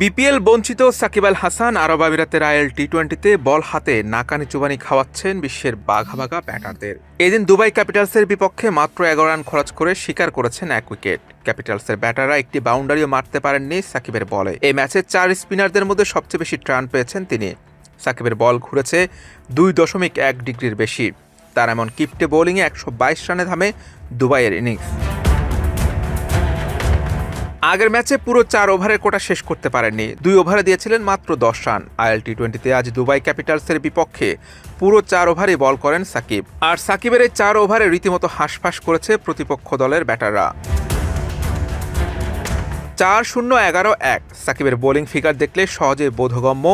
BPL বঞ্চিত সাকিব আল হাসান আরব আমিরাতের IL টি টোয়েন্টিতে বল হাতে নাকানি চুবানি খাওয়াচ্ছেন বিশ্বের বাঘা বাঘা ব্যাটারদের। এদিন দুবাই ক্যাপিটালসের বিপক্ষে মাত্র এগারো রান খরচ করে স্বীকার করেছেন এক উইকেট। ক্যাপিটালসের ব্যাটাররা একটি বাউন্ডারিও মারতে পারেননি সাকিবের বলে। এই ম্যাচে চার স্পিনারদের মধ্যে সবচেয়ে বেশি রান পেয়েছেন তিনি। সাকিবের বল ঘুরেছে দুই দশমিক এক ডিগ্রির বেশি। তার এমন কিপটে বোলিংয়ে একশো বাইশ রানে থামে দুবাইয়ের ইনিংস। আগের ম্যাচে পুরো চার ওভারের কোটা শেষ করতে পারেননি। দুই ওভারে দিয়েছিলেন মাত্র দশ রান। আইএল টি টোয়েন্টিতে আজ দুবাই ক্যাপিটালসের বিপক্ষে পুরো চার ওভারে বল করেন সাকিব। আর সাকিবের এই চার ওভারে রীতিমতো হাঁসফাঁস করেছে প্রতিপক্ষ দলের ব্যাটাররা। চার শূন্য এগারো এক। সাকিবের বোলিং ফিগার দেখলে সহজে বোধগম্য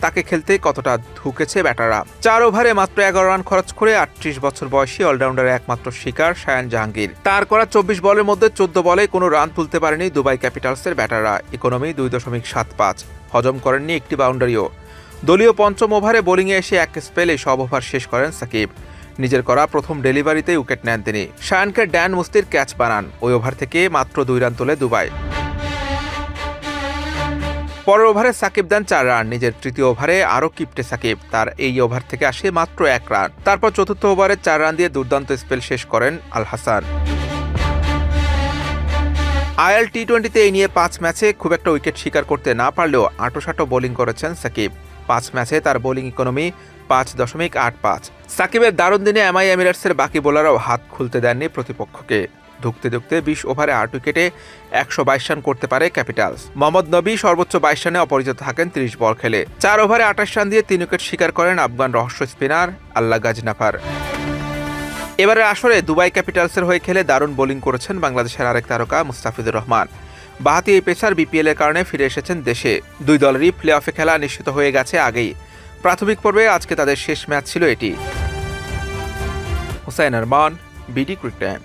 তাকে খেলতে কতটা ধুকেছে ব্যাটাররা। চার ওভারে মাত্র এগারো রান খরচ করে আটত্রিশ বছর বয়সী অলরাউন্ডারের একমাত্র শিকার সায়ান জাহাঙ্গীর। তার করা চব্বিশ বলের মধ্যে চোদ্দ বলে কোনো রান তুলতে পারেনি দুবাই ক্যাপিটালসের ব্যাটাররা। ইকোনমি দুই দশমিক সাত পাঁচ। হজম করেননি একটি বাউন্ডারিও। দলীয় পঞ্চম ওভারে বোলিংয়ে এসে এক স্পেলে সব ওভার শেষ করেন সাকিব। নিজের করা প্রথম ডেলিভারিতে উইকেট নেন তিনি। শায়ানকে ড্যান মুস্তির ক্যাচ বানান। ওই ওভার থেকে মাত্র দুই রান তোলে দুবাই। পরের ওভারে সাকিব দেন চার রান। নিজের তৃতীয় ওভারে আরও কিপটে সাকিব। তার এই ওভার থেকে আসে মাত্র এক রান। তারপর চতুর্থ ওভারে চার রান দিয়ে দুর্দান্ত স্পেল শেষ করেন আল হাসান। আইএল টি টোয়েন্টিতে এই নিয়ে পাঁচ ম্যাচে খুব একটা উইকেট শিকার করতে না পারলেও আটোসাটো বোলিং করেছেন সাকিব। পাঁচ ম্যাচে তার বোলিং ইকোনমি পাঁচ দশমিক আট পাঁচ। সাকিবের দারুণ দিনে এমআই এমিরেটসের বাকি বোলারও হাত খুলতে দেননি প্রতিপক্ষকে। ধুকতে ধুকতে বিশ ওভারে আট উইকেটে একশো বাইশ রান করতে পারে ক্যাপিটালস। মোহাম্মদ নবী সর্বোচ্চ বাইশ রানে অপরিচিত থাকেন তিরিশ বল খেলে। চার ওভারে আঠাশ রান দিয়ে তিন উইকেট শিকার করেন আফগান রহস্য স্পিনার আল্লাহ গাজনাফার। এবারে আসরে দুবাই ক্যাপিটালসের হয়ে খেলে দারুণ বোলিং করেছেন বাংলাদেশের আরেক তারকা মুস্তাফিজুর রহমান। বাহাতি এই পেসার বিপিএল এর কারণে ফিরে এসেছেন দেশে। দুই দলেরই প্লে অফে খেলা নিশ্চিত হয়ে গেছে আগেই। প্রাথমিক পর্বে আজকে তাদের শেষ ম্যাচ ছিল এটি। Hussain Arman, BD Crick Time